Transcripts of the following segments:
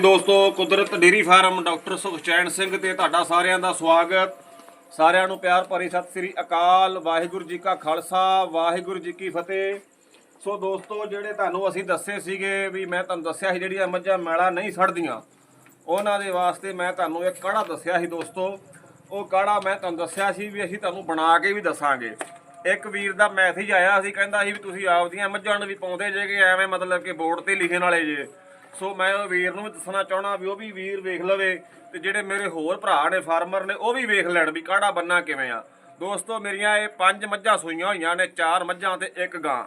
ਦੋਸਤੋ, Kudrat dairy farm doctor Sukhchain Singh ਤੇ ਤੁਹਾਡਾ ਸਾਰਿਆਂ ਦਾ ਸਵਾਗਤ। ਸਾਰਿਆਂ ਨੂੰ ਪਿਆਰ ਭਰੀ ਸਤਿ ਸ੍ਰੀ ਅਕਾਲ। ਵਾਹਿਗੁਰੂ ਜੀ ਕਾ ਖਾਲਸਾ, ਵਾਹਿਗੁਰੂ ਜੀ ਕੀ ਫਤਿਹ। ਸੋ ਦੋਸਤੋ, ਜਿਹੜੇ ਤੁਹਾਨੂੰ ਅਸੀਂ ਦੱਸੇ ਸੀਗੇ ਵੀ ਮੈਂ ਤੁਹਾਨੂੰ ਦੱਸਿਆ ਸੀ ਜਿਹੜੀਆਂ ਮੱਝਾਂ ਮੈਲਾ ਨਹੀਂ ਛੱਡਦੀਆਂ ਉਹਨਾਂ ਦੇ ਵਾਸਤੇ ਮੈਂ ਤੁਹਾਨੂੰ ਇੱਕ ਕਾੜਾ ਦੱਸਿਆ ਸੀ ਦੋਸਤੋ। ਉਹ ਕਾੜਾ ਮੈਂ ਤੁਹਾਨੂੰ ਦੱਸਿਆ ਸੀ ਵੀ ਅਸੀਂ ਤੁਹਾਨੂੰ ਬਣਾ ਕੇ ਵੀ ਦੱਸਾਂਗੇ। ਇੱਕ ਵੀਰ ਦਾ ਮੈਸੇਜ ਆਇਆ ਸੀ, ਕਹਿੰਦਾ ਸੀ ਵੀ ਤੁਸੀਂ ਆਪਦੀਆਂ ਮੱਝਾਂ ਨੂੰ ਵੀ ਪਾਉਂਦੇ ਜੇ ਕਿ ਐਵੇਂ ਮਤਲਬ ਕਿ ਬੋਰਡ ਤੇ ਲਿਖਣ ਵਾਲੇ ਜੇ। ਸੋ ਮੈਂ ਉਹ ਵੀਰ ਨੂੰ ਵੀ ਦੱਸਣਾ ਚਾਹਣਾ ਵੀ ਉਹ ਵੀ ਵੀਰ ਵੇਖ ਲਵੇ ਤੇ ਜਿਹੜੇ ਮੇਰੇ ਹੋਰ ਭਰਾ ਨੇ ਫਾਰਮਰ ਨੇ, ਉਹ ਵੀ ਵੇਖ ਲੈਣ ਵੀ ਕਾੜਾ ਬੰਨਾ ਕਿਵੇਂ ਆ। ਦੋਸਤੋ, ਮੇਰੀਆਂ ਇਹ ਪੰਜ ਮੱਝਾਂ ਸੂਈਆਂ ਹੋਈਆਂ ਨੇ, ਚਾਰ ਮੱਝਾਂ ਤੇ ਇੱਕ ਗਾਂ।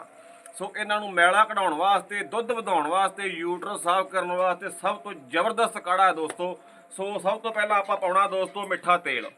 ਸੋ ਇਹਨਾਂ ਨੂੰ ਮੈਲਾ ਕਢਾਉਣ ਵਾਸਤੇ, ਦੁੱਧ ਵਧਾਉਣ ਵਾਸਤੇ, ਯੂਟਰ ਸਾਫ਼ ਕਰਨ ਵਾਸਤੇ ਸਭ ਤੋਂ ਜ਼ਬਰਦਸਤ ਕਾੜਾ ਹੈ ਦੋਸਤੋ। ਸੋ ਸਭ ਤੋਂ ਪਹਿਲਾਂ ਆਪਾਂ ਪਾਉਣਾ ਦੋਸਤੋ ਮਿੱਠਾ ਤੇਲ।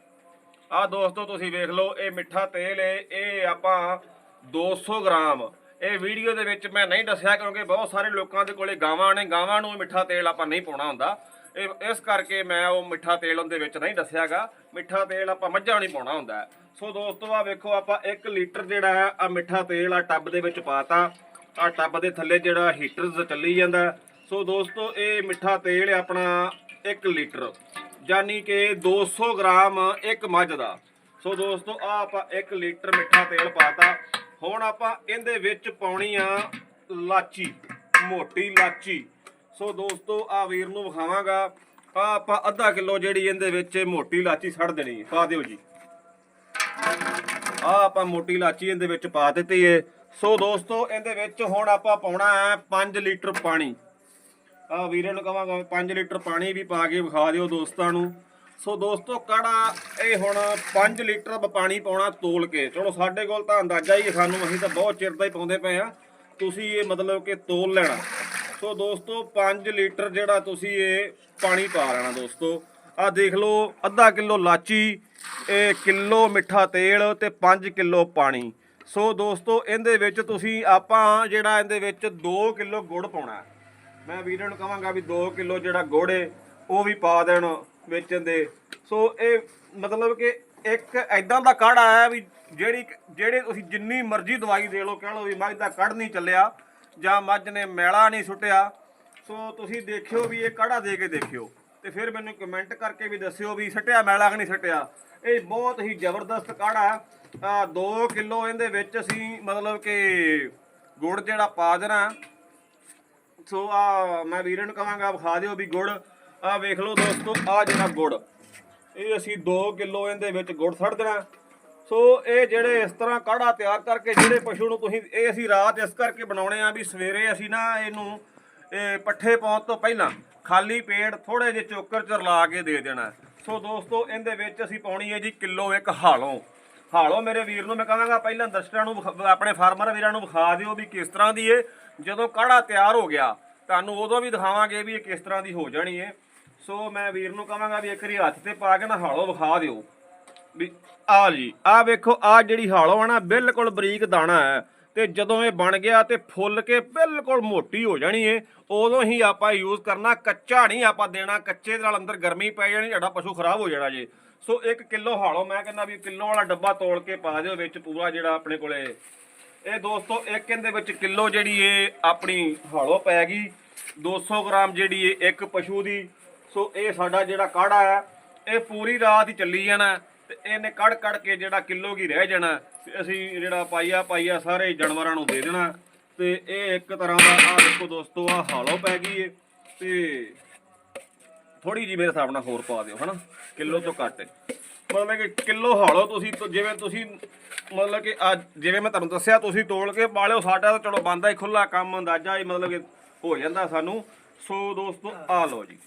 ਆਹ ਦੋਸਤੋ, ਤੁਸੀਂ ਵੇਖ ਲਓ, ਇਹ ਮਿੱਠਾ ਤੇਲ ਹੈ, ਇਹ ਆਪਾਂ 200 ਗ੍ਰਾਮ ਇਹ ਵੀਡੀਓ ਦੇ ਵਿੱਚ ਮੈਂ ਨਹੀਂ ਦੱਸਿਆ ਕਿਉਂਕਿ ਬਹੁਤ ਸਾਰੇ ਲੋਕਾਂ ਦੇ ਕੋਲੇ ਗਾਵਾਂ ਨੇ, ਗਾਵਾਂ ਨੂੰ ਮਿੱਠਾ ਤੇਲ ਆਪਾਂ ਨਹੀਂ ਪਾਉਣਾ ਹੁੰਦਾ। ਇਹ, ਇਸ ਕਰਕੇ ਮੈਂ ਉਹ ਮਿੱਠਾ ਤੇਲ ਉਹਦੇ ਵਿੱਚ ਨਹੀਂ ਦੱਸਿਆਗਾ। ਮਿੱਠਾ ਤੇਲ ਆਪਾਂ ਮੱਝਾਂ ਨਹੀਂ ਪਾਉਣਾ ਹੁੰਦਾ। ਸੋ ਦੋਸਤੋ ਆ ਵੇਖੋ, ਆਪਾਂ 1 ਲੀਟਰ ਜਿਹੜਾ ਹੈ ਆ ਮਿੱਠਾ ਤੇਲ ਆ ਟੱਬ ਦੇ ਵਿੱਚ ਪਾਤਾ। ਆ ਟੱਬ ਦੇ ਥੱਲੇ ਜਿਹੜਾ ਹੀਟਰ ਚੱਲੀ ਜਾਂਦਾ। ਸੋ ਦੋਸਤੋ, ਇਹ ਮਿੱਠਾ ਤੇਲ ਆਪਣਾ 1 ਲੀਟਰ। ਯਾਨੀ ਕਿ 200 ਗ੍ਰਾਮ ਇੱਕ ਮੱਝ ਦਾ। ਸੋ ਦੋਸਤੋ ਆ ਆਪਾਂ 1 ਲੀਟਰ ਮਿੱਠਾ ਤੇਲ ਪਾਤਾ। ਹੁਣ ਆਪਾਂ ਇਹਦੇ ਵਿੱਚ ਪਾਉਣੀ ਆ ਲਾਚੀ, ਮੋਟੀ ਲਾਚੀ। ਸੋ ਦੋਸਤੋ ਆ ਵੀਰ ਨੂੰ ਵਿਖਾਵਾਂਗਾ। ਆ ਆਪਾਂ ਅੱਧਾ ਕਿਲੋ ਜਿਹੜੀ ਇਹਦੇ ਵਿੱਚ ਮੋਟੀ ਲਾਚੀ ਛੱਡ ਦੇਣੀ ਹੈ। ਪਾ ਦਿਓ ਜੀ। ਆ ਆਪਾਂ ਮੋਟੀ ਇਲਾਚੀ ਇਹਦੇ ਵਿੱਚ ਪਾ ਦਿੱਤੀ ਏ। ਸੋ ਦੋਸਤੋ, ਇਹਦੇ ਵਿੱਚ ਹੁਣ ਆਪਾਂ ਪਾਉਣਾ ਹੈ 5 ਲੀਟਰ ਪਾਣੀ। ਆ ਵੀਰੇ ਨੂੰ ਕਹਾਂਗਾ 5 ਲੀਟਰ ਪਾਣੀ ਵੀ ਪਾ ਕੇ ਵਿਖਾ ਦਿਓ ਦੋਸਤਾਂ ਨੂੰ। ਸੋ ਦੋਸਤੋ, ਕਾੜਾ, ਇਹ ਹੁਣ 5 ਲੀਟਰ ਪਾਣੀ ਪਾਉਣਾ ਤੋਲ ਕੇ। ਚਲੋ, ਸਾਡੇ ਕੋਲ ਤਾਂ ਅੰਦਾਜ਼ਾ ਹੀ ਹੈ, ਸਾਨੂੰ ਅਸੀਂ ਤਾਂ ਬਹੁਤ ਚਿਰ ਦਾ ਹੀ ਪਾਉਂਦੇ ਪਏ ਆ ਤੁਸੀਂ ਇਹ ਮਤਲਬ ਕਿ ਤੋਲ ਲੈਣਾ। ਸੋ ਦੋਸਤੋ 5 ਲੀਟਰ ਜਿਹੜਾ ਤੁਸੀਂ ਇਹ ਪਾਣੀ ਪਾ ਲੈਣਾ ਦੋਸਤੋ। ਆ ਦੇਖ ਲਓ, ਅੱਧਾ ਕਿਲੋ ਲਾਚੀ, ਇਹ ਕਿਲੋ ਮਿੱਠਾ ਤੇਲ ਤੇ 5 ਕਿਲੋ ਪਾਣੀ। ਸੋ ਦੋਸਤੋ, ਇਹਦੇ ਵਿੱਚ ਤੁਸੀਂ ਆਪਾਂ ਜਿਹੜਾ ਇਹਦੇ ਵਿੱਚ 2 ਕਿਲੋ ਗੁੜ ਪਾਉਣਾ। ਮੈਂ ਵੀਰਾਂ ਨੂੰ ਕਹਾਂਗਾ ਵੀ 2 ਕਿਲੋ ਜਿਹੜਾ ਗੁੜ ਏ, ਉਹ ਵੀ ਪਾ ਦੇਣ। ਵੇਚਣ ਦੇ। ਸੋ ਇਹ ਮਤਲਬ ਕਿ ਇੱਕ ਐਦਾਂ ਦਾ ਕਾੜਾ ਹੈ ਵੀ ਜਿਹੜੀ ਜਿਹੜੇ ਤੁਸੀਂ ਜਿੰਨੀ ਮਰਜ਼ੀ ਦਵਾਈ ਦੇ ਲਓ, ਕਹਿ ਲਓ ਵੀ ਮੱਝ ਦਾ ਕੱਢ ਨਹੀਂ ਚੱਲਿਆ ਜਾਂ ਮੱਝ ਨੇ ਮੈਲਾ ਨਹੀਂ ਸੁੱਟਿਆ। ਸੋ ਤੁਸੀਂ ਦੇਖਿਓ ਵੀ ਇਹ ਕਾੜਾ ਦੇ ਕੇ ਦੇਖਿਓ। ਤੇ ਫਿਰ ਮੈਨੂੰ ਕਮੈਂਟ ਕਰਕੇ ਵੀ ਦੱਸਿਓ ਵੀ ਸਟਿਆ ਮੈਲਾ ਕਿ ਨਹੀਂ ਸਟਿਆ। ਇਹ ਬਹੁਤ ਹੀ ਜ਼ਬਰਦਸਤ ਕਾੜਾ ਹੈ। ਆ 2 ਕਿਲੋ ਇਹਦੇ ਵਿੱਚ ਅਸੀਂ ਮਤਲਬ ਕਿ ਗੁੜ ਜਿਹੜਾ ਪਾ ਦੇਣਾ। ਸੋ ਆ ਮੈਂ ਵੀਰਨ ਨੂੰ ਕਹਾਂਗਾ, ਵਿਖਾ ਦਿਓ ਵੀ ਗੁੜ। ਆ ਵੇਖ ਲਓ ਦੋਸਤੋ, ਆ ਜਿਹੜਾ ਗੁੜ। ਇਹ ਅਸੀਂ 2 ਕਿਲੋ ਇਹਦੇ ਵਿੱਚ ਗੁੜ ਛੱਡ ਦੇਣਾ। ਸੋ ਇਹ ਜਿਹੜੇ ਇਸ ਤਰ੍ਹਾਂ ਕਾੜਾ ਤਿਆਰ ਕਰਕੇ ਜਿਹੜੇ ਪਸ਼ੂ ਨੂੰ ਤੁਸੀਂ, ਇਹ ਅਸੀਂ ਰਾਤ ਇਸ ਕਰਕੇ ਬਣਾਉਣੇ ਆ ਵੀ ਸਵੇਰੇ ਅਸੀਂ ਨਾ ਇਹਨੂੰ, ਇਹ ਪੱਠੇ ਪਾਉਣ ਤੋਂ ਪਹਿਲਾਂ ਖਾਲੀ ਪੇਟ ਥੋੜੇ ਜਿਹੇ ਚੋਕਰ ਚ ਰਲਾ ਕੇ ਦੇ ਦੇਣਾ। ਸੋ ਦੋਸਤੋ, ਇਹਦੇ ਵਿੱਚ ਅਸੀਂ ਪਾਉਣੀ ਹੈ ਜੀ ਕਿਲੋ ਇੱਕ ਹਾਲੋਂ। ਹਾਲੋ ਮੇਰੇ ਵੀਰ ਨੂੰ ਮੈਂ ਕਹਾਂਗਾ, ਪਹਿਲਾਂ ਦਰਸ਼ਕਾਂ ਨੂੰ ਵਿਖਾ- ਆਪਣੇ ਫਾਰਮਰ ਵੀਰਾਂ ਨੂੰ ਵਿਖਾ ਦਿਓ ਵੀ ਕਿਸ ਤਰ੍ਹਾਂ ਦੀ ਏ ਜਦੋਂ ਕਾੜਾ ਤਿਆਰ ਹੋ ਗਿਆ, ਤੁਹਾਨੂੰ ਉਦੋਂ ਵੀ ਦਿਖਾਵਾਂਗੇ ਵੀ ਇਹ ਕਿਸ ਤਰ੍ਹਾਂ ਦੀ ਹੋ ਜਾਣੀ ਏ ਸੋ ਮੈਂ ਵੀਰ ਨੂੰ ਕਹਾਂਗਾ ਵੀ ਇੱਕ ਵਾਰੀ ਹੱਥ ਤੇ ਪਾ ਕੇ ਨਾ ਹਾਲੋ ਵਿਖਾ ਦਿਓ। ਵੀ ਆ ਜੀ, ਆ ਵੇਖੋ, ਆ ਜਿਹੜੀ ਹਾਲੋ ਆ ਨਾ, ਬਿਲਕੁਲ ਬਰੀਕ ਦਾਣਾ ਹੈ। ਤੇ ਜਦੋਂ ਇਹ ਬਣ ਗਿਆ ਤੇ ਫੁੱਲ ਕੇ ਬਿਲਕੁਲ ਮੋਟੀ ਹੋ ਜਾਣੀ ਏ। ਉਦੋਂ ਹੀ ਆਪਾਂ ਯੂਜ਼ ਕਰਨਾ, ਕੱਚਾ ਨਹੀਂ ਆਪਾਂ ਦੇਣਾ, ਕੱਚੇ ਦੇ ਨਾਲ ਅੰਦਰ ਗਰਮੀ ਪੈ ਜਾਣੀ, ਸਾਡਾ ਪਸ਼ੂ ਖਰਾਬ ਹੋ ਜਾਣਾ ਜੇ। ਸੋ 1 ਕਿਲੋ ਹਾਲੋ, ਮੈਂ ਕਹਿੰਦਾ ਵੀ ਕਿਲੋ ਵਾਲਾ ਡੱਬਾ ਤੋਲ ਕੇ ਪਾ ਦਿਓ ਵਿੱਚ ਪੂਰਾ ਜਿਹੜਾ ਆਪਣੇ ਕੋਲੇ। ਇਹ ਦੋਸਤੋ, ਇੱਕ ਇਹਦੇ ਵਿੱਚ ਕਿਲੋ ਜਿਹੜੀ ਏ, ਆਪਣੀ ਹਾਲੋ ਪੈ ਗਈ। 200 ਗ੍ਰਾਮ ਜਿਹੜੀ ਏ, ਇੱਕ ਪਸ਼ੂ ਦੀ। ਸੋ ਇਹ ਸਾਡਾ ਜਿਹੜਾ ਕਾੜਾ ਹੈ, ਇਹ ਪੂਰੀ ਰਾਤ ਹੀ ਚੱਲੀ ਜਾਣਾ ਤੇ ਇਹਨੇ ਕੜ ਕੜ ਕੇ ਜਿਹੜਾ ਕਿਲੋ ਕੀ ਰਹਿ ਜਾਣਾ ਤੇ ਅਸੀਂ ਜਿਹੜਾ ਪਾਈਆ ਪਾਈਆ ਸਾਰੇ ਜਾਨਵਰਾਂ ਨੂੰ ਦੇ ਦੇਣਾ ਤੇ ਇਹ ਇੱਕ ਤਰ੍ਹਾਂ ਦਾ ਆ ਦੇਖੋ ਦੋਸਤੋ ਆ ਹਾਲੋ ਪੈ ਗਈ ਏ। ਤੇ ਥੋੜੀ ਜੀ ਮੇਰੇ ਹਿਸਾਬ ਨਾਲ ਹੋਰ ਪਾ ਦਿਓ, ਹਨਾ? ਕਿਲੋ ਤੋਂ ਘੱਟ। ਮਤਲਬ ਕਿ ਕਿਲੋ ਹਾਲੋ ਤੁਸੀਂ ਜਿਵੇਂ ਤੁਸੀਂ, ਮਤਲਬ ਕਿ ਅੱਜ, ਜਿਵੇਂ ਮੈਂ ਤੁਹਾਨੂੰ ਦੱਸਿਆ, ਤੁਸੀਂ ਤੋਲ ਕੇ ਪਾ ਲਿਓ ਸਾਡਾ ਤਾਂ ਚਲੋ ਬੰਦਾ ਹੀ ਖੁੱਲਾ ਕੰਮ ਅੰਦਾਜ਼ਾ ਹੀ ਮਤਲਬ ਕਿ ਹੋ ਜਾਂਦਾ ਸਾਨੂੰ। ਸੋ ਦੋਸਤੋ ਆ ਲਓ ਜੀ।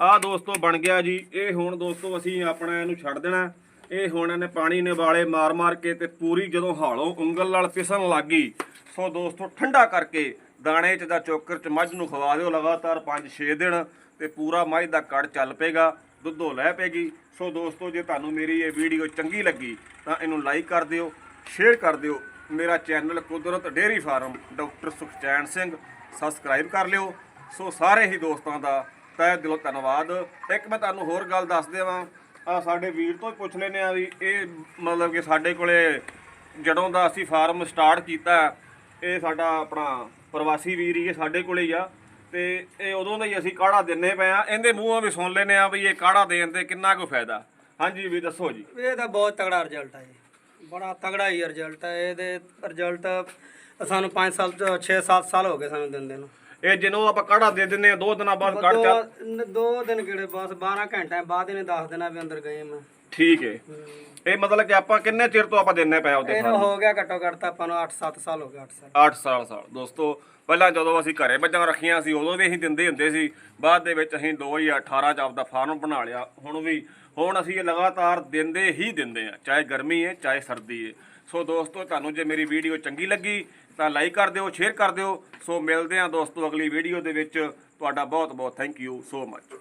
ਆਹ ਦੋਸਤੋ ਬਣ ਗਿਆ ਜੀ। ਇਹ ਹੁਣ ਦੋਸਤੋ ਅਸੀਂ ਆਪਣਾ ਇਹਨੂੰ ਛੱਡ ਦੇਣਾ। ਇਹ ਹੁਣ ਇਹਨੇ ਪਾਣੀ ਨੇ ਵਾਲੇ ਮਾਰ ਮਾਰ ਕੇ ਤੇ ਪੂਰੀ ਜਦੋਂ ਹਾਲੋ ਉਂਗਲ ਨਾਲ ਪਿਸਣ ਲੱਗ ਗਈ। ਸੋ ਦੋਸਤੋ ਠੰਡਾ ਕਰਕੇ ਦਾਣੇ ਚ ਦਾ ਚੋਕਰ ਚ ਮੱਝ ਨੂੰ ਖਵਾ ਦਿਓ ਲਗਾਤਾਰ 5-6 ਦਿਨ ਤੇ ਪੂਰਾ ਮੱਝ ਦਾ ਕੜ ਚੱਲ ਪੇਗਾ ਦੁੱਧੋ ਲੈ ਪੇਗੀ ਸੋ ਦੋਸਤੋ ਜੇ ਤੁਹਾਨੂੰ ਮੇਰੀ ਇਹ ਵੀਡੀਓ ਚੰਗੀ ਲੱਗੀ ਤਾਂ ਇਹਨੂੰ ਲਾਈਕ ਕਰ ਦਿਓ ਸ਼ੇਅਰ ਕਰ ਦਿਓ। ਮੇਰਾ channel Kudrat dairy farm doctor Sukhchain Singh subscribe ਕਰ ਲਿਓ। ਸੋ ਸਾਰੇ ਹੀ ਦੋਸਤਾਂ ਦਾ ਤੈ ਦਿਲੋਂ ਧੰਨਵਾਦ। ਇੱਕ ਮੈਂ ਤੁਹਾਨੂੰ ਹੋਰ ਗੱਲ ਦੱਸ ਦੇਵਾਂ। ਆ ਸਾਡੇ ਵੀਰ ਤੋਂ ਹੀ ਪੁੱਛ ਲੈਨੇ ਆ ਵੀ ਇਹ ਮਤਲਬ ਕਿ ਸਾਡੇ ਕੋਲੇ ਜਦੋਂ ਦਾ ਅਸੀਂ ਫਾਰਮ ਸਟਾਰਟ ਕੀਤਾ, ਇਹ ਸਾਡਾ ਆਪਣਾ ਪ੍ਰਵਾਸੀ ਵੀਰ ਹੀ ਇਹ ਸਾਡੇ ਕੋਲੇ ਹੀ ਆ। ਤੇ ਇਹ ਉਦੋਂ ਦਾ ਹੀ ਅਸੀਂ ਕਾੜਾ ਦਿੰਨੇ ਪਏ ਆ ਇਹਦੇ ਮੂੰਹੋਂ ਵੀ ਸੁਣ ਲੈਨੇ ਆ ਵੀ ਇਹ ਕਾੜਾ ਦੇਣ ਤੇ ਕਿੰਨਾ ਕੁ ਫਾਇਦਾ। ਹਾਂਜੀ ਵੀ ਦੱਸੋ ਜੀ। ਇਹ ਤਾਂ ਬਹੁਤ ਤਗੜਾ ਰਿਜ਼ਲਟ ਆ ਜੀ। ਬੜਾ ਤਗੜਾ ਹੀ ਰਿਜ਼ਲਟ ਆ। ਇਹਦੇ ਰਿਜ਼ਲਟ ਸਾਨੂੰ 5 ਸਾਲ 6-7 ਸਾਲ ਹੋ ਗਏ ਸਾਨੂੰ ਦਿੰਦੇ ਨੂੰ। ਇਹ ਜਿਹਨੂੰ ਆਪਾਂ ਕਾੜਾ ਦੇ ਦਿੰਨੇ ਆ ਦੋ ਦਿਨਾਂ ਬਾਅਦ ਕੱਢ ਚੱਲ ਦੋ ਦਿਨ ਕਿਹੜੇ ਬਸ 12 ਘੰਟਿਆਂ ਬਾਅਦ ਇਹਨੇ ਦੱਸ ਦੇਣਾ ਵੀ ਅੰਦਰ ਗਏ ਮੈਂ। ਠੀਕ ਹੈ। ਇਹ ਮਤਲਬ ਕਿ ਆਪਾਂ ਕਿੰਨੇ ਚਿਰ ਤੋਂ ਆਪਾਂ ਦਿੰਨੇ ਪਏ ਉਹਦੇ ਇਹਨੂੰ ਹੋ ਗਿਆ ਘੱਟੋ ਘੱਟ ਤਾਂ ਆਪਾਂ ਨੂੰ 8-7 ਸਾਲ ਹੋ ਗਏ 8 ਸਾਲ। 8 ਸਾਲ ਸਾਲ। ਦੋਸਤੋ ਪਹਿਲਾਂ ਜਦੋਂ ਅਸੀਂ ਘਰੇ ਮੱਝਾਂ ਰੱਖੀਆਂ ਸੀ ਉਦੋਂ ਵੀ ਅਸੀਂ ਦਿੰਦੇ ਹੁੰਦੇ ਸੀ। ਬਾਅਦ ਦੇ ਵਿੱਚ ਅਸੀਂ 2018 ਚ ਆਪਦਾ ਫਾਰਮ ਬਣਾ ਲਿਆ। ਹੁਣ ਵੀ ਹੁਣ ਅਸੀਂ ਇਹ ਲਗਾਤਾਰ ਦਿੰਦੇ ਹੀ ਦਿੰਦੇ ਆ ਚਾਹੇ ਗਰਮੀ ਹੈ, ਚਾਹੇ ਸਰਦੀ ਹੈ। ਸੋ ਦੋਸਤੋ, ਤੁਹਾਨੂੰ ਜੇ ਮੇਰੀ ਵੀਡੀਓ ਚੰਗੀ ਲੱਗੀ, ਤਾਂ ਲਾਈਕ ਕਰ ਦਿਓ, ਸ਼ੇਅਰ ਕਰ ਦਿਓ। ਸੋ ਮਿਲਦੇ ਆ ਦੋਸਤੋ ਅਗਲੀ ਵੀਡੀਓ ਦੇ ਵਿੱਚ। ਤੁਹਾਡਾ ਬਹੁਤ ਬਹੁਤ ਥੈਂਕ ਯੂ ਸੋ ਮਚ